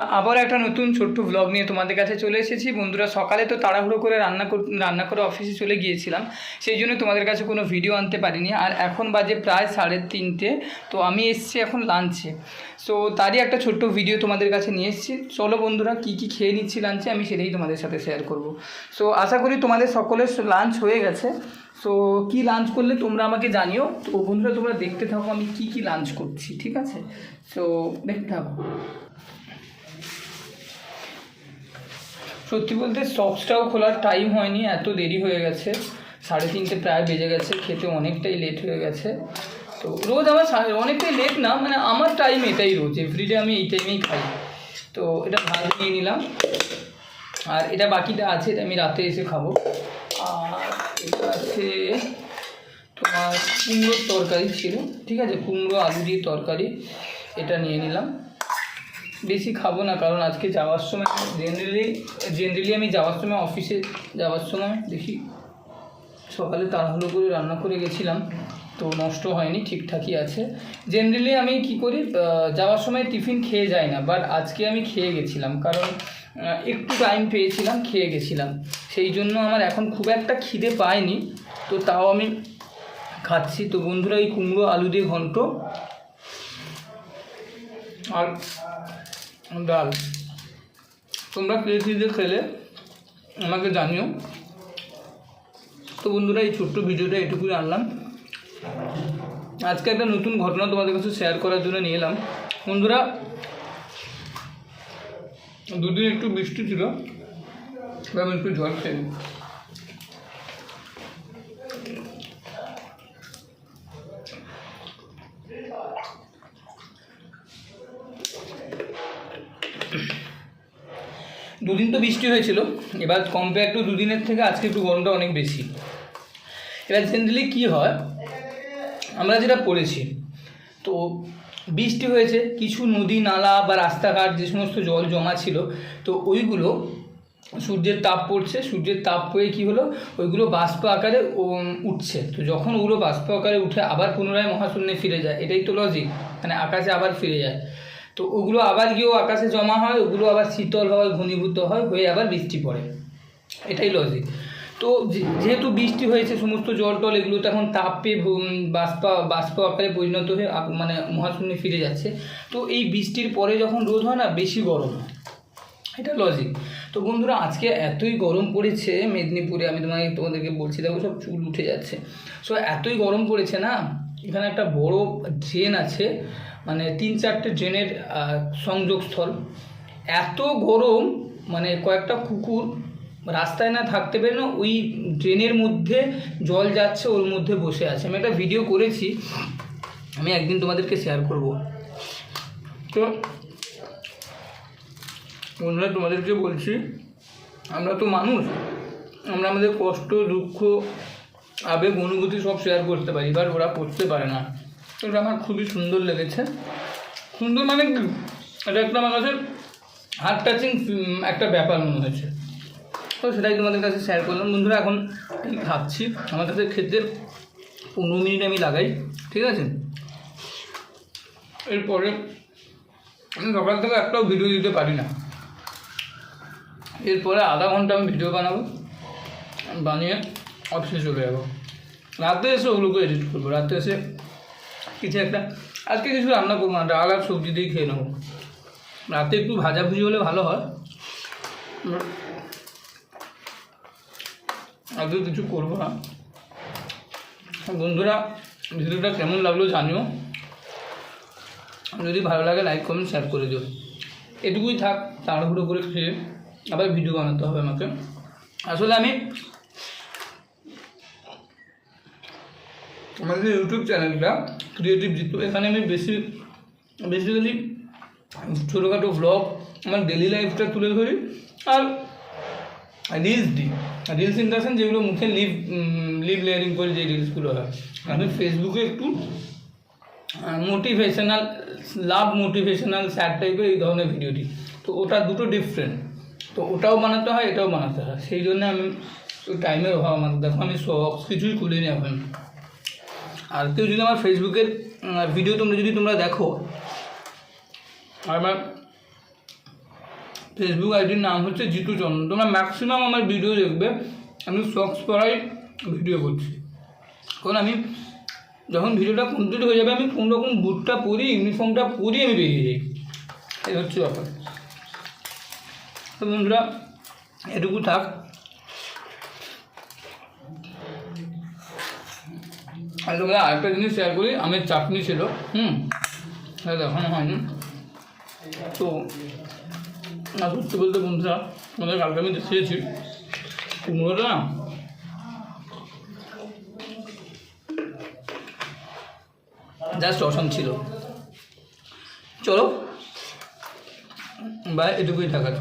আবার একটা নতুন ছোট্ট ব্লগ নিয়ে তোমাদের কাছে চলে এসেছি। বন্ধুরা, সকালে তো তাড়াহুড়ো করে রান্না রান্না করে অফিসে চলে গিয়েছিলাম। সেই জন্য তোমাদের কাছে কোনো ভিডিও আনতে পারিনি। আর এখন বাজে প্রায় সাড়ে তিনটে। তো আমি এসেছি এখন লাঞ্চে সো তারই একটা ছোট্ট ভিডিও তোমাদের কাছে নিয়ে এসেছি। চলো বন্ধুরা, কী কী খেয়ে নিচ্ছি লাঞ্চে আমি সেটাই তোমাদের সাথে শেয়ার করব। সো আশা করি তোমাদের সকলের লাঞ্চ হয়ে গেছে। সো কি লাঞ্চ করলে তোমরা আমাকে জানিও। তো বন্ধুরা, তোমরা দেখতে থাকো আমি কি কি লাঞ্চ করছি, ঠিক আছে? সো দেখতে থাকো। সত্যি বলতে সক্সটাও খোলার টাইম হয়নি, এত দেরি হয়ে গেছে। সাড়ে তিনটে প্রায় বেজে গেছে, খেতে অনেকটাই লেট হয়ে গেছে। তো রোজ আমার অনেকটাই লেট না মানে আমার টাইম এটাই রোজ এভরিডে আমি এই টাইমেই খাই। তো এটা ভাত নিয়ে নিলাম। আর এটা বাকিটা আছে, এটা আমি রাতে এসে খাব। আর এটা আছে তোমার কুমড়োর তরকারি ছিল, ঠিক আছে? কুমড়ো, আলু দিয়ে তরকারি, এটা নিয়ে নিলাম। বেশি খাব না, কারণ আজকে যাওয়ার সময় জেনারেলি জেনারেলি আমি যাওয়ার সময় অফিসে যাওয়ার সময় দেখি সকালে তাড়াহুড়ো করে রান্না করে গেছিলাম, তো নষ্ট হয়নি, ঠিকঠাকই আছে। জেনারেলি আমি কি করি যাওয়ার সময় টিফিন খেয়ে যাই না বাট আজকে আমি খেয়ে গেছিলাম, কারণ একটু টাইম পেয়েছিলাম, খেয়ে গেছিলাম। সেই জন্য আমার এখন খুব একটা খিদে পায়নি, তো তাও আমি খাচ্ছি। তো বন্ধুরা, এই কুমড়ো, আলু দিয়ে ঘন্ট। আর ডাল। তোমরা কী দিয়ে খেলে আমাকে জানিও। তো বন্ধুরা, এই ছোট্ট ভিডিওটা এটুকুই আনলাম। আজকে একটা নতুন ঘটনা তোমাদের কাছে শেয়ার করার জন্য নিয়ে এলাম। বন্ধুরা, দুদিন একটু বৃষ্টি ছিল আমি একটু জল খেয়ে দুদিন তো বৃষ্টি হয়েছিল, এবার কম্পেয়ার টু দুদিনের থেকে আজকে একটু গরমটা অনেক বেশি। এবার জেনারেলি কী হয়, আমরা যেটা পড়েছি, তো বৃষ্টি হয়েছে, কিছু নদী, নালা বা রাস্তাঘাট যে সমস্ত জল জমা ছিল, তো ওইগুলো সূর্যের তাপ পড়ছে, সূর্যের তাপ পড়ে কী হলো, ওইগুলো বাষ্প আকারে উঠছে। তো যখন ওগুলো বাষ্প আকারে উঠে আবার পুনরায় মহাশূন্যে ফিরে যায়, এটাই তো লজিক মানে আকাশে আবার ফিরে যায়। তো ওগুলো আবার গিয়েও আকাশে জমা হয়, ওগুলো আবার শীতল হয়, ঘনীভূত হয়, হয়ে আবার বৃষ্টি পড়ে। এটাই লজিক তো যেহেতু বৃষ্টি হয়েছে, সমস্ত জল টল এগুলো তো এখন তাপ বাষ্প বাষ্প আকারে পরিণত হয়ে মানে মহাশূন্যে ফিরে যাচ্ছে। তো এই বৃষ্টির পরে যখন রোদ হয় না, বেশি গরম হয়। এটা লজিক তো বন্ধুরা, আজকে এতই গরম পড়েছে মেদিনীপুরে, আমি তোমাকে তোমাদেরকে বলছি, দেখো সব চুল উঠে যাচ্ছে। সো এতই গরম পড়েছে না এখানে একটা বড় ড্রেন আছে মানে তিন চারটে ড্রেনের সংযোগস্থল। এত গরম মানে কয়েকটা কুকুর রাস্তায় না থাকতে পেরে না ওই ড্রেনের মধ্যে জল যাচ্ছে, ওর মধ্যে বসে আছে। আমি একটা ভিডিও করেছি, আমি একদিন তোমাদেরকে শেয়ার করব। তো, বন্ধুরা, তোমাদেরকে বলছি, আমরা তো মানুষ, আমরা আমাদের কষ্ট, দুঃখ আবেগ, অনুভূতি সব শেয়ার করতে পারি, এবার ওরা করতে পারে না। এটা আমার খুবই সুন্দর লেগেছে। সুন্দর মানে কি? এটা একটা আমার কাছে হার্ট টাচিং একটা ব্যাপার মনে হয়েছে তো সেটাই তোমাদের কাছে শেয়ার করলাম। বন্ধুরা, এখন খাচ্ছি। আমার কাছে খেতে পনেরো মিনিট আমি লাগাই, ঠিক আছে? এরপরে আমি সকাল থেকে একটাও ভিডিও দিতে পারি না। এরপরে আধা ঘণ্টা আমি ভিডিও বানাবো। বানিয়ে অফিসে চলে যাব। রাতে এসে ওগুলোকে এডিট করব। রাতে এসে কিছু একটা আজকে কিছু রান্না করব না ডাল আর সবজি দিয়ে খেয়ে নেব। রাতে একটু ভাজাভুজি হলে ভালো হয়। আজকে কিছু করব না। বন্ধুরা, ভিডিওটা কেমন লাগল জানিও। যদি ভালো লাগে লাইক কমেন্ট শেয়ার করে দিও। এটুকুই থাক, তাড়াহুড়ো করে খেয়ে আবার ভিডিও বানাতে হবে আমাকে। আসলে আমি আমাদের ইউটিউব চ্যানেলটা ক্রিয়েটিভ জিতু এখানে আমি বেশি বেসিক্যালি ছোটোখাটো ব্লগ আমার ডেলি লাইফটা তুলে ধরি। আর রিলস দিই। রিলস ইন যেগুলো মুখে লিভ লিভ লেয়ারিং করে, যে রিলসগুলো হয়। আমি ফেসবুকে একটু মোটিভেশনাল লাভ মোটিভেশনাল স্যাড টাইপের এই ধরনের ভিডিও দিই। তো ওটা দুটো ডিফারেন্ট তো ওটাও বানাতে হয়, এটাও বানাতে হয়। সেই জন্য আমি টাইমের অভাব আমার দেখো আমি সব কিছুই খুলিনি এখন। আর কেউ যদি আমার ফেসবুকের ভিডিও তোমরা যদি তোমরা দেখো, আর আমার ফেসবুক আইডির নাম হচ্ছে জিতু চন্দ্র। তোমরা ম্যাক্সিমাম আমার ভিডিও দেখবে। আমি সক্স পরাই ভিডিও করছি। কারণ আমি যখন ভিডিওটা কমপ্লিট হয়ে যাবে, আমি কোনো রকম বুটটা পরি ইউনিফর্মটা পরি, আমি বেরিয়ে যাই। এই হচ্ছে ব্যাপার। তো বন্ধুরা, এটুকু থাক। আর তোমরা আরেকটা জিনিস শেয়ার করি, আমের চাটনি ছিল, হুম? দেখানো হয়নি। তো, না, সত্যি বলতে বন্ধুরা, তোমাদের কালকে আমি দেখিয়েছি। কুমড়োটা না? জাস্ট অসম ছিল। চলো বা এটুকুই থাকার